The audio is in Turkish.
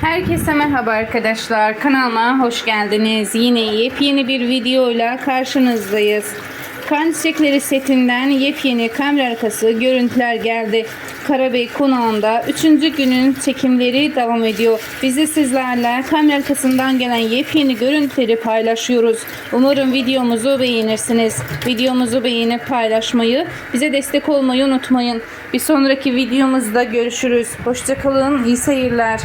Herkese merhaba arkadaşlar. Kanalıma hoş geldiniz. Yine yepyeni bir videoyla karşınızdayız. Kan Çiçekleri setinden yepyeni kamera arkası görüntüler geldi. Karabey konağında 3. günün çekimleri devam ediyor. Biz de sizlerle kamera arkasından gelen yepyeni görüntüleri paylaşıyoruz. Umarım videomuzu beğenirsiniz. Videomuzu beğenip paylaşmayı, bize destek olmayı unutmayın. Bir sonraki videomuzda görüşürüz. Hoşçakalın, iyi seyirler.